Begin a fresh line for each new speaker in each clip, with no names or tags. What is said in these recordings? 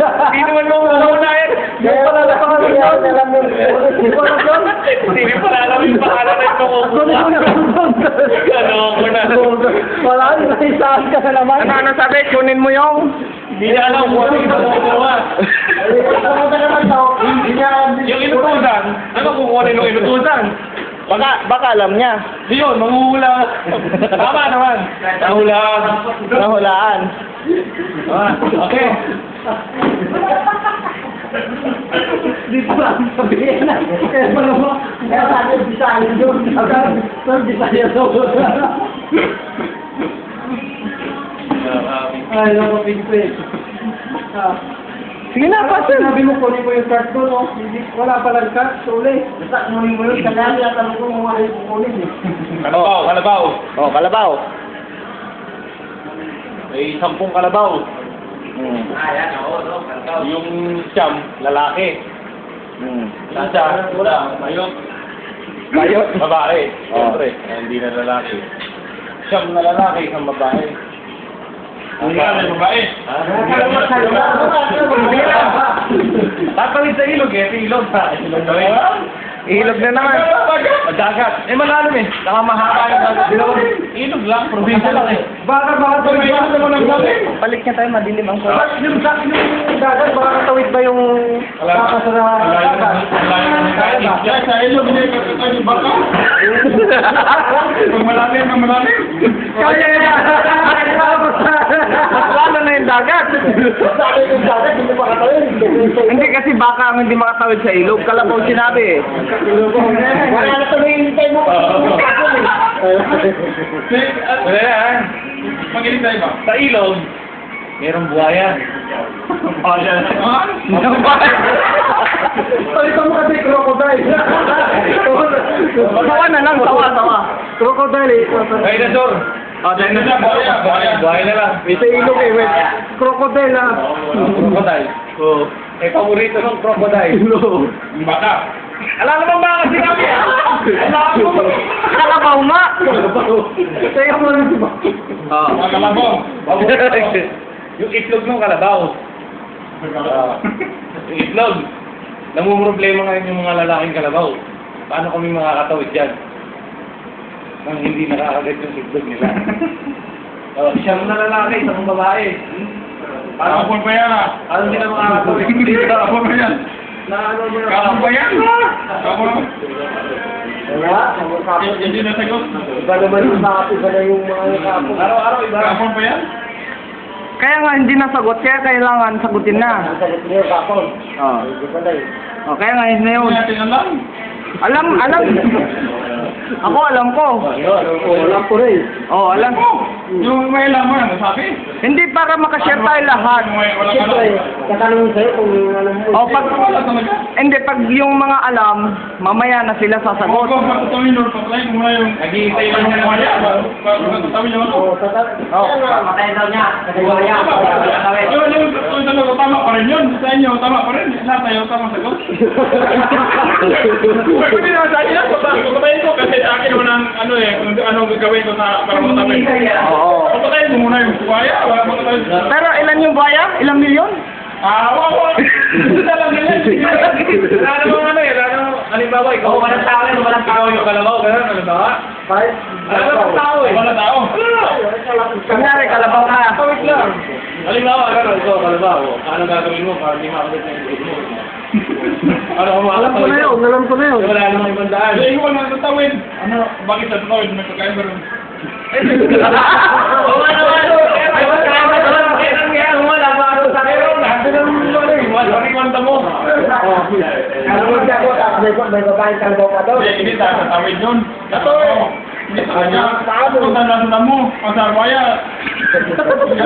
Hindi naman mo muna yan.
Yung pala pangalan alam mo. Hindi ko alam.
Hindi pa alam yung pangalan
ko na.
Ano ko na.
Wala, naisaan ka na naman.
Ano, ano sabi? Kunin mo yung...
Hindi niya alam kung ano yung.
Hindi alam.
Yung inutusan, ano kukuha yung inutusan?
Baka, baka alam niya.
Yun, manguhula. Tama naman. Nahulaan.
Nahulaan.
Ah, okay.
Di lang sabihin na. Kaya pala mo, kaya sabi, Bisaya doon. Sabi, Bisaya doon. Ay, naku, big face. Ah.
Sige na, pasin.
sinabi mo, kunin mo yung card ko, no? Hindi, wala palang card, so ulit. Basta, kunin mo yun, kaya niya, tanong ko ano yung kukunin, eh.
Kalabaw, kalabaw.
Oh, kalabaw.
May sampung kalabaw.
Hmm.
Yung siyam, lalaki.
Hmm.
Yung isa, wala. Ayun.
Bayot.
Babae.
Oh.
Siyempre, hindi na lalaki. Siyam na lalaki, isang babae. Na. Tatawid sa ilog eh, sa ilog ha. Ilog na rin.
Ilog na naman.
Dagat. Eh malalim eh. Saka mahaba yung dagat. Ilog. Lang, probinsya lang eh.
Baka, baka,
may ilog naman ang sabi.
Balik niya tayo, madilim ang kuha.
yung yung dagat, baka katawid ba yung baka sa dagat?
Sa ilog, hindi ka tayo baka. Pag malalim na malalim.
Kaya yan!
Mas lalo na yung dagat.
Hindi pa katawid.
Hindi kasi baka ang hindi makatawid sa ilog. Kalabaw sinabi eh.
Wala na tuloy yung hintay mo.
Wala na ha. Magiling tayo ba? Sa ilog, merong buhaya. Buhaya.
Salita mo kasi crocodile.
Tawa na lang, tawa, tawa.
Crocodile eh.
Dinosaur.
Oh.
Buhaya na lang.
Sa ilog eh. wait. Crocodile ah.
Crocodile. Oo. Eh, paborito ng crocodile. Yung baka. Alam naman ba kasi kami ah? Alam mo.
Kalabaw nga.
Teka mo lang diba?
Oh.
Mga kalabaw. Yung itlog ng kalabaw. Yung itlog. Namumroblema ngayon yung mga lalaking kalabaw. Paano kami makakatawid dyan? Nang hindi nakakagat yung itlog nila. Oh, siyam na lalaki, isang babae. Paano
Kapon pa yan ah.
Paano sila makakatawid?
Kapon pa yan.
Na ano mo na?
Kapon pa yan. Kapon pa.
Wala. Kapon.
Hindi na sagot.
Iba naman yung kapon. Iba na yung mga kapon.
Araw-araw iba.
Kapon pa yan.
Kaya nga hindi nasagot, kaya kailangan sagutin na.
Sagot niyo kapon.
Oh.
Hindi na eh.
Oh, kaya nga yun na yun.
Hindi. Alam,
alam. Ako alam ko.
Wala po rin.
Oh, alam.
Yung may alam mo yan, sabi.
Hindi para makashare tayo lahat.
Yung
Siyempre,
alam.
tatanungin sa'yo kung ano mo.
Oh, pag
Wala
hindi pag yung mga alam, mamaya na sila
Huwag
sasagot.
ko patutawin or patlayin mo na yung
Nag-iintay lang
yung
yan.
maya. Patutawin yung ano.
Oo, tata-. Kaya nga, Patayin daw niya. Kategorya.
Yun, yun, yung dalawa, tama pa rin yun. Sa inyo, tama pa rin. Lahat tayo, tama sagot. Pwede na sa akin yan. Patayin ko kasi ang ano eh, kung ano gagawin ko sa para matapin.
Oo.
Patayin mo muna yung buhaya. Wala mo tayo.
Pero ilan yung buhaya? Ilang milyon?
Ah, wow, wow. Isa lang yan.
Wala namang ano eh, namang, halimbawa, ikaw, walang tao yun, walang tao yung kalabaw, gano'n, halimbawa.
Kahit,
Wala namang tao eh.
Wala tao.
Kunyari, kalabaw ka.
Tawid lang. Halimbawa, gano'n, ikaw, kalabaw, ano gagawin mo para hindi makalit ng itlog mo? Ano ka
Alam ko na yun, alam ko na yun.
Wala namang ibang daan.
Hindi ko na tatawid. Ano, bakit sa tatawid? May pagkain ba rin?
Oo, ano, ano, ay, wala ka naman, wala ka naman, kaya wala pa ako sa. Lahat na naman yun, eh, wala rin kwanta mo.
Oh. Alam mo siya ko, may, may babaeng kalabaw ka daw.
Hindi, hindi tatawid yun. Tatawid. Hindi sa kanya. Kung tanda mo, ang sarwaya.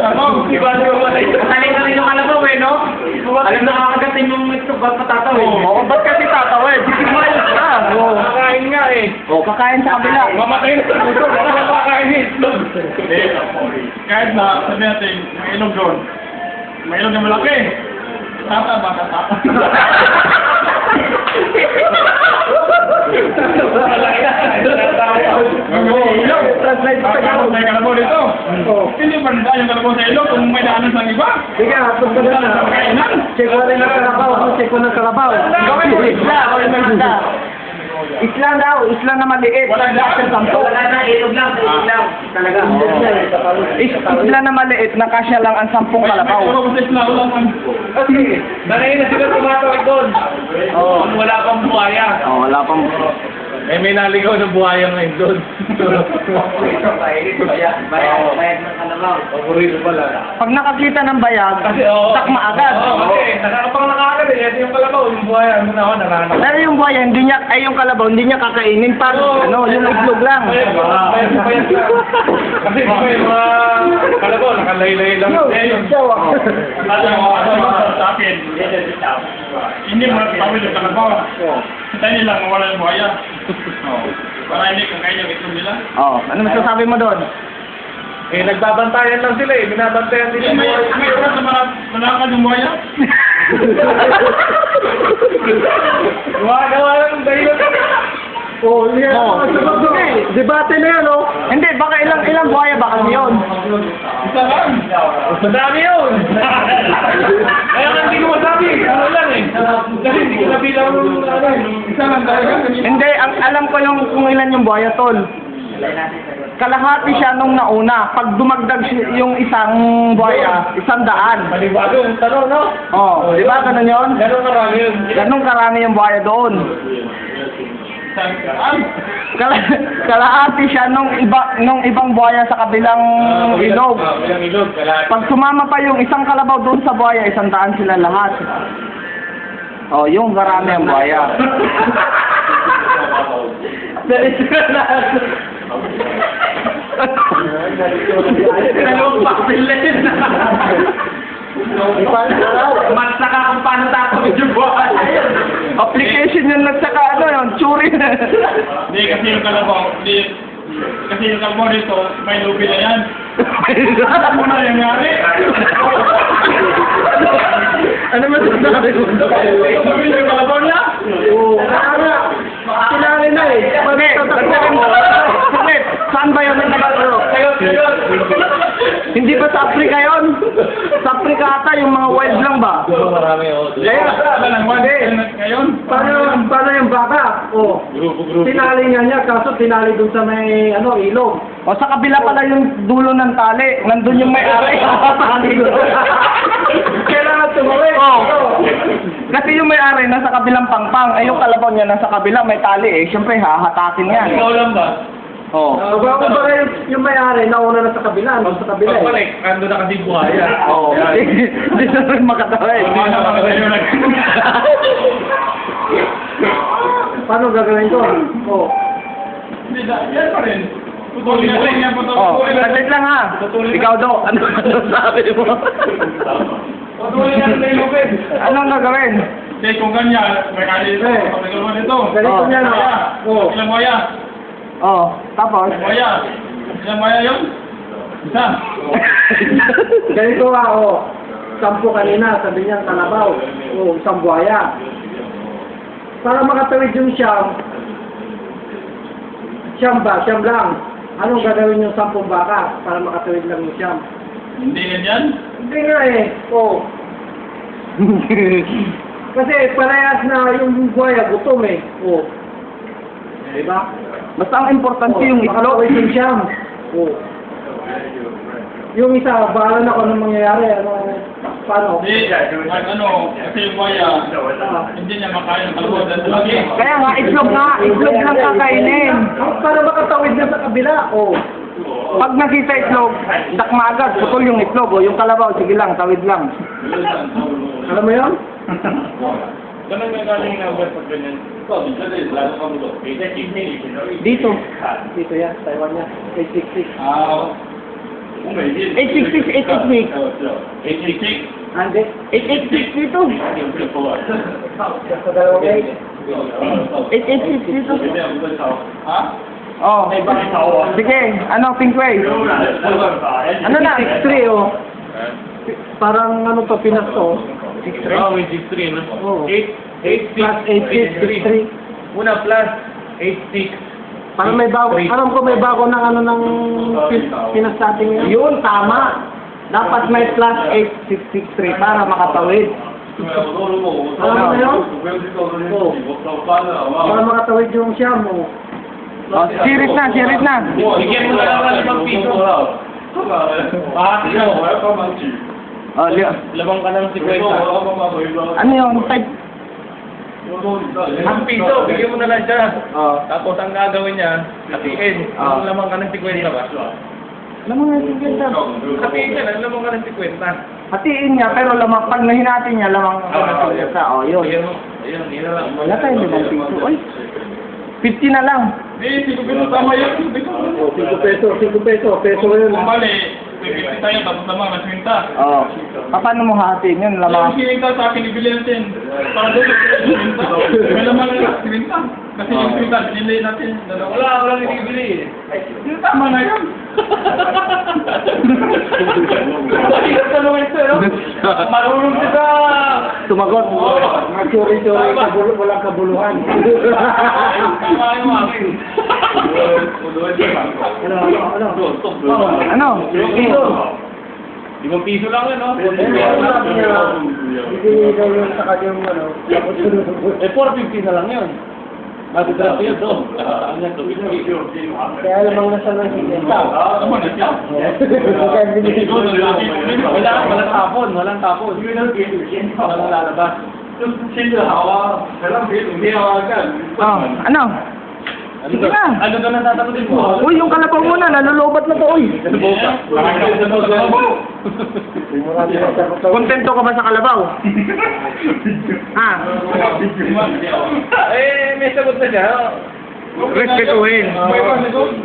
Ano?
Di ba, di ba, Kaling-kaling yung kalabaw eh, no? Alam na kakagatin yung itlog, ba't patatawid?
Oo, ba't kasi tatawid? Titigmayin ka. Oo.
Kakain nga eh.
Oh, kakain sa kabila.
Mamatay na sa puso. Wala ka makakain. Hindi. Kahit na, sabi natin, may ilog doon. May ilog na malaki. Tata ba? Tata.
Translate sa Tagalog.
May kalabaw dito. Hindi pa rin yung kalabaw sa ilog kung may daanan sa iba.
Sige, atong ka
sa
na. Check ko rin ang kalabaw. Check ko ng kalabaw.
Gawin mo gawin mo isla. Daw, isla na maliit.
Walang daan.
Sampo.
Talaga.
Is, isla na maliit, na kasya lang ang sampung kalabaw.
kalabaw sa isla. Wala man.
Sanay na sila tumatawag doon.
Oo.
Wala pang buhaya.
Oh, wala pang...
Eh, may naligaw ng buhaya ngayon doon. Paborito pala.
Pag nakakita ng bayag,
Kasi, oo.
takma agad.
Oo, kasi nakakapang nakakagad eh. Ito yung kalabaw, yung buhaya. Ano na ako, nakanak.
Pero yung buhaya, hindi niya, ay yung kalabaw, hindi niya kakainin pag, ano, yung itlog lang.
Bayad bayad bayad pa. Kasi di ba yung mga kalabaw, nakalaylay lang. Eh, yun.
At ang mga ano, sa akin, hindi mo natawid yung kalabaw. Hintayin nila mawala yung buhaya. Para hindi kakain yung itlog nila.
Oh, ano masasabi mo doon?
Eh, nagbabantayan lang sila eh. Binabantayan yung
May, may oras na malak- malakad yung buhaya.
Gumagawa lang ng
Oh, yeah.
Oh.
Debate na yan, oh.
Hindi, baka ilang ilang buhaya ba kasi yun?
Isa lang.
Madami yun! Kaya nga hindi ko masabi. Ano lang eh. Kasi hindi ko nabilang ano eh.
Isa lang talaga.
Hindi, ang alam ko yung kung ilan yung buhaya tol. Kalahati siya nung nauna. Pag dumagdag yung isang buhaya, isang daan.
Malibago yung tanong, no?
Oh, di ba ganun yun?
Ganun karami yun.
Ganun karami yung buhaya doon. Kala, kalahati siya nung iba nung ibang buhaya sa kabilang ilog.
Ah, ilog. Kalahati.
Pag sumama pa yung isang kalabaw doon sa buhaya, isang daan sila lahat. Oh, yung karami ang buhaya.
Dalawang paksilin. Mas paano tatawid yung buhay.
Application yun at saka ano yun, churi.
Hindi kasi yung kalabaw, hindi. Kasi yung kalabaw dito, may lubi na yan. Ano na yung nangyari?
ano masasabi mo?
Lubi yung kalabaw niya.
Oh. Kaya, kilala na eh.
Hindi, saglit. Saglit. Saan ba yun nagkakaroon?
Kayo, kayo.
Hindi ba sa Africa yun? Sa Africa ata, yung mga wild lang ba?
Marami oh.
Kaya,
one ngayon.
paano, paano yung baka? Oh.
Grupo, grupo.
Tinali nga niya, kaso tinali dun sa may, ano, ilog.
O sa kabila pala yung dulo ng tali. Nandun yung may-ari.
Kailangan tumawid.
Oo. Kasi yung may-ari nasa kabilang pangpang. Ay yung kalabaw niya nasa kabila, may tali eh. Siyempre, hahatakin yan.
Ikaw lang ba?
Oo.
Uh, kung ba yung, yung may-ari, nauna na sa kabila, nung sa kabila eh.
Pagbalik, ando na kasi buhaya.
Oo. Hindi na rin makatawid.
Ano na nag...
Paano gagawin ko? Oh.
Hindi na, yan pa rin. Putulin na rin yan,
Oh,
putulin na rin.
saglit lang ha. Ikaw daw, ano ano sabi mo?
Patuloy na sa ilupin.
Anong gagawin?
Hindi, kung ganyan, may kali dito,
Eh.
may kalabaw dito.
Ganito niya, no?
Buhaya.
Oh.
Ilang buhaya?
Oh, tapos?
Buhaya. Ilang buhaya yun? Isa.
Ganito nga, oh. Sampu kanina, sabi niya, kalabaw. Oh, isang buhaya. Para makatawid yung siyam, siyam ba? Siyam lang. Anong gagawin yung sampung baka para makatawid lang yung siyam?
Hindi ganyan.
Hindi nga eh. Oh. Kasi parehas na yung buhaya, gutom eh. Oh. Diba?
Basta ang importante
Oh,
yung itlog.
makatawid yung siyam. Oh. Yung isa, bahala na kung anong mangyayari. Ano, paano?
Hindi, ano, kasi yung buhaya,
Ah.
hindi niya makain ng kalabaw dahil lagi.
Kaya nga, itlog nga. Itlog lang kakainin.
Para makatawid na sa kabila. Oh.
Pag nakita itlog, dakma agad. Putol yung itlog. O yung kalabaw, sige lang, tawid lang.
Alam mo yun?
Ganun nga galing na ugat pag ganyan.
Dito.
Dito yan, Taiwan yan. 866.
Ah,
866, 866.
866.
Hindi.
886 dito.
Sa dalawang 8.
886 dito.
Ha?
Oh. Sige, ano, Pinkway? Ano na?
63 oh. Parang ano to, Pinas to.
Oh, may 6-3, no?
Oo.
8, 8,
Plus 86, 63.
Una plus 8, 6.
Para may bago, alam ko may bago ng ano ng pin, pinasating ngayon.
Yun, tama. Dapat may plus 8663 para makatawid.
Alam mo yun? Oo. Para makatawid yung siyam mo.
Oh, sirit na, sirit na.
Bigyan mo na lang ng limang piso. Bakit mo?
Oh, li-
Labang ka ng 50.
ano yun? Type.
Ang piso, bigyan mo na lang siya.
Oh.
Tapos ang gagawin niya, hatiin.
Ah.
Kung lamang ka ng 50 ba?
Mo nga yung ganda.
Hatiin niya lang, lamang ka ng 50.
Hatiin niya, pero lamang, pag nahinati niya, lamang ako na sa Oh, yun.
Ayun, ayun, yun na lang.
Wala tayong limang piso. Uy, 50 na lang.
Hindi, sino ko tama yun. Hindi ko.
O, 5 peso, 5 peso, peso yun.
Kung 50 tayo, tapos naman, mas 50.
Oh. Paano mo hatiin yun?
Yung
Lamang.
sininta sa akin, ibili natin. Para doon, sininta. May laman na sininta. Kasi yung sininta, binili natin.
Wala, wala nang bibili.
Yung tama na yun.
Hirap na naman ito, no? Marunong siya sa...
Mga chori-chori, kabulu, walang kabuluhan.
Tama yung akin.
Ano, ano, ano?
Ano?
Piso. Limang piso lang yun, no?
Eh, sabi niya, bibili daw yun sa kanyang ano,
Eh, 450 na lang yun. Matitrap yun, to. Ano yan, 250.
Kaya lamang nasa ng sikenta.
Tama na siya.
Ko.
Wala, walang tapon, walang tapon. Walang lalabas.
Oh, ano?
Ano
Sige na.
Ano to natatapusin mo?
Uy, yung kalabaw muna, nalulubat na to, uy.
Na katawan.
Kontento ka ba sa kalabaw? ha?
Eh, may sagot na siya.
Respetuhin.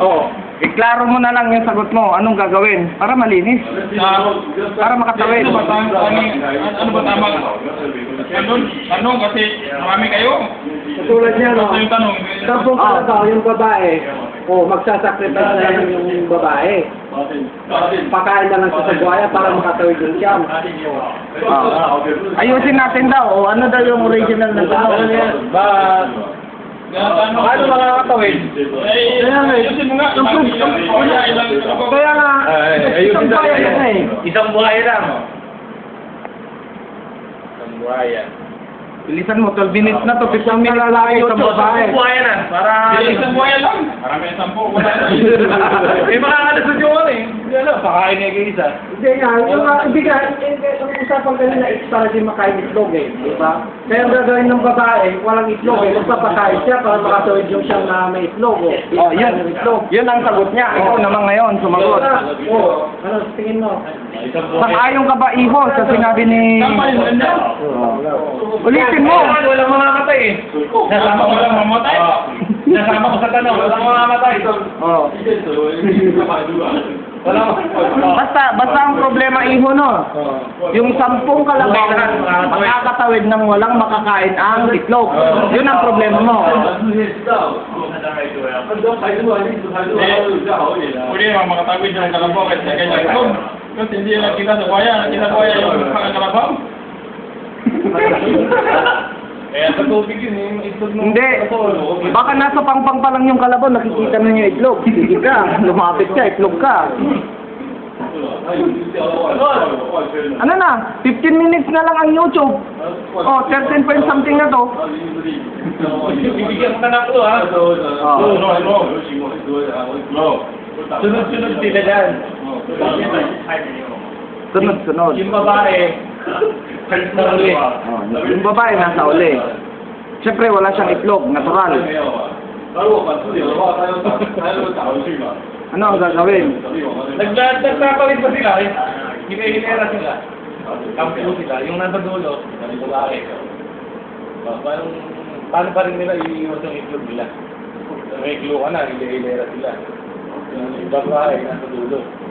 Oo. Iklaro mo na lang yung sagot mo. Anong gagawin? Para malinis. Para makatawid.
Ano ba tama? Ano ba tama? Ano? Ano? Kasi marami kayo.
Katulad niya, no?
Yung tanong.
Sampung kalabaw, yung babae, o magsasacrifice na lang yung babae. Pakain na lang siya sa buhaya para makatawid yung siyam.
Ah. Ayusin natin daw. O ano daw yung original na
Ano
tanong?
Ba? Paano makakatawid?
Eh, ayusin mo nga.
Kaya nga,
Ay, ayusin
isang bayan na eh.
Isang buhay lang. Isang buhaya.
Bilisan mo, 12 minutes na to. 15 minutes na
sa
sa
babae.
Isang buhaya na. Para...
Isang buhay lang. Marami ang sampo. Wala na.
Eh, makakalasod yung ano eh. Pakain niya kayo isa.
Hindi nga, yung mga, hindi nga, eh, ang usapan kanina is para di makain itlog eh, di ba? Kaya ang gagawin ng babae, walang itlog eh, magpapakain siya para makatawid yung siyang na may itlog oh.
Oh, yun.
Yung itlog.
Yun ang sagot niya. Ikaw naman ngayon, sumagot.
Oo, ano tingin mo?
Sang-ayon ka ba, Iho, sa sinabi ni... Ulitin mo.
Wala, walang mamamatay eh. Nasama ko lang
mamatay.
Nasama ko sa tanong, walang mamamatay. Walang
Basta, basta ang problema, Iho, no? Yung sampung kalabaw, makakatawid ng walang makakain ang itlog. Yun ang problema mo.
Pwede naman makatawid yung kalabaw sa ganyan itlog. Kasi hindi lang kita sa. Kita yung mga kalabaw.
Kaya sa tubig yun, yung itlog ng
Hindi. Baka nasa pangpang pa lang yung kalabaw, nakikita na niya itlog. Sige ka, lumapit ka, itlog ka. Ano na, 15 minutes na lang ang YouTube. Oh, 13 point something na to.
Bibigyan ko na lang ito ha. Sunod-sunod sila dyan.
Sunod, sunod.
Yung babae, na uli.
Oh, yung babae nasa uli. Siyempre, wala siyang itlog, natural. Ano ang gagawin?
Nagpapawid pa sila eh. Hinihilera sila. Kampo sila. Yung nasa dulo, babae. Pa- Paano, pa rin nila iiwas yung itlog nila? May clue ka na, hinihilera sila. Yung babae, nasa dulo.